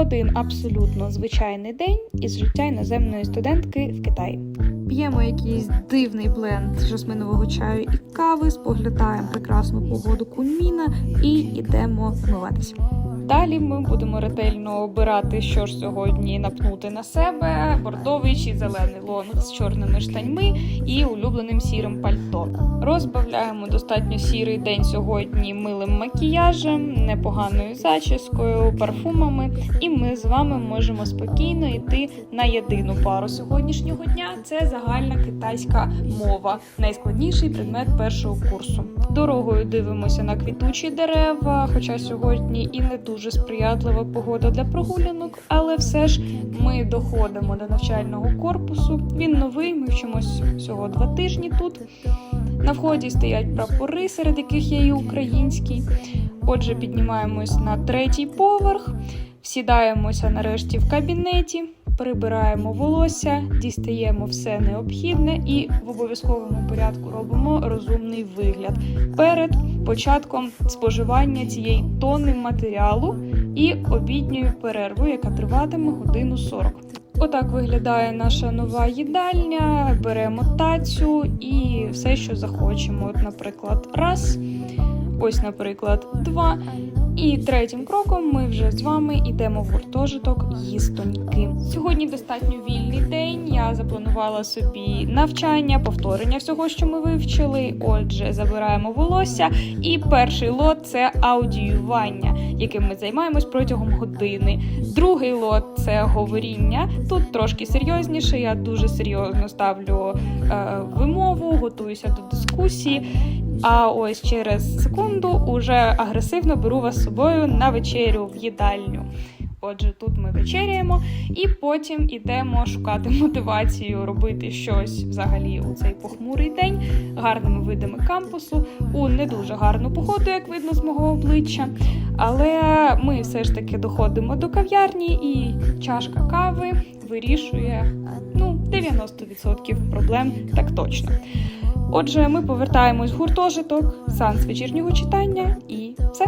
Один абсолютно звичайний день із життя іноземної студентки в Китаї. П'ємо якийсь дивний бленд жасминового чаю і кави, споглядаємо прекрасну погоду куньміна і йдемо вмиватися. Далі ми будемо ретельно обирати, що ж сьогодні напнути на себе: бордовий чи зелений лонг з чорними штаньми і улюбленим сірим пальто. Розбавляємо достатньо сірий день сьогодні милим макіяжем, непоганою зачіскою, парфумами, і ми з вами можемо спокійно йти на єдину пару сьогоднішнього дня. Це загальна китайська мова, найскладніший предмет першого курсу. Дорогою дивимося на квітучі дерева, хоча сьогодні і не дуже сприятлива погода для прогулянок, але все ж ми доходимо до навчального корпусу. Він новий. Ми вчимось всього два тижні тут. На вході стоять прапори, серед яких є і український. Отже, піднімаємось на третій поверх, сідаємося нарешті в кабінеті, прибираємо волосся, дістаємо все необхідне і в обов'язковому порядку робимо розумний вигляд перед початком споживання цієї тонни матеріалу і обідньою перервою, яка триватиме годину 40. Отак виглядає наша нова їдальня. Беремо тацю і все, що захочемо. От, наприклад, раз, ось, наприклад, два. І третім кроком ми вже з вами йдемо в гуртожиток їстоньки. Сьогодні достатньо вільний день. Я запланувала собі навчання, повторення всього, що ми вивчили. Отже, забираємо волосся. І перший лот це аудіювання, яким ми займаємось протягом години. Другий лот це говоріння. Тут трошки серйозніше. Я дуже серйозно ставлю е, вимову, готуюся до дискусії. А ось через секунду уже агресивно беру вас з собою на вечерю в їдальню. Отже, тут ми вечеряємо, і потім ідемо шукати мотивацію робити щось взагалі у цей похмурий день гарними видами кампусу у не дуже гарну погоду, як видно з мого обличчя. Але ми все ж таки доходимо до кав'ярні, і чашка кави вирішує 90% проблем так точно. Отже, ми повертаємось в гуртожиток, санс вечірнього читання і все.